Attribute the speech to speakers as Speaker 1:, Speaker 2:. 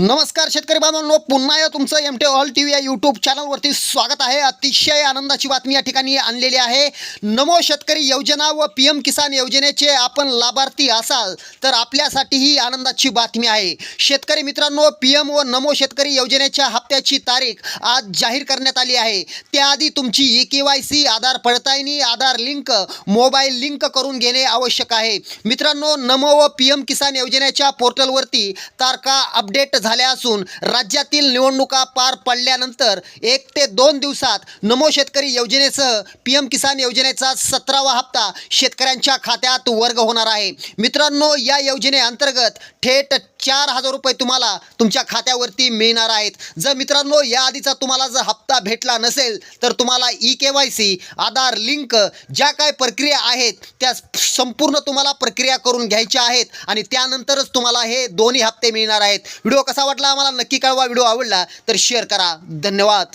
Speaker 1: नमस्कार शेतकरी बांधवांनो पुन्हा या तुमचं M T all T V या यूट्यूब चॅनलवरती स्वागत आहे. अतिशय आनंदाची बातमी या ठिकाणी आणलेली आहे. नमो शेतकरी योजना व पी एम किसान योजनेचे आपण लाभार्थी असाल तर आपल्यासाठी ही आनंदाची बातमी आहे. शेतकरी मित्रांनो पी एम व नमो शेतकरी योजनेच्या हप्त्याची तारीख आज जाहीर करण्यात आली आहे. त्याआधी तुमची e K Y C Aadhaar पडताळणी आधार लिंक मोबाईल लिंक करून घेणे आवश्यक आहे. मित्रांनो नमो व पी एम किसान योजनेच्या पोर्टलवरती तारखा अपडेट झाल्या असून राज्यातील निवडणुका पार पडल्यानंतर एक ते दोन दिवसात नमो शेतकरी योजनेसह पी एम किसान योजनेचा सतरावा हप्ता शेतकऱ्यांच्या खात्यात वर्ग होणार आहे. मित्रांनो या योजनेअंतर्गत थेट चार हजार रुपये तुम्हाला तुमच्या खात्यावरती मिळणार आहेत. जर मित्रांनो या आधीचा तुम्हाला जर हप्ता भेटला नसेल तर तुम्हाला e K Y C Aadhaar link ज्या काय प्रक्रिया आहेत त्या संपूर्ण तुम्हाला प्रक्रिया करून घ्यायच्या आहेत आणि त्यानंतरच तुम्हाला हे दोन्ही हप्ते मिळणार आहेत. व्हिडिओ कसा वाटला? आम्हाला नक्की कळवा. व्हिडिओ आवडला तर शेअर करा. धन्यवाद.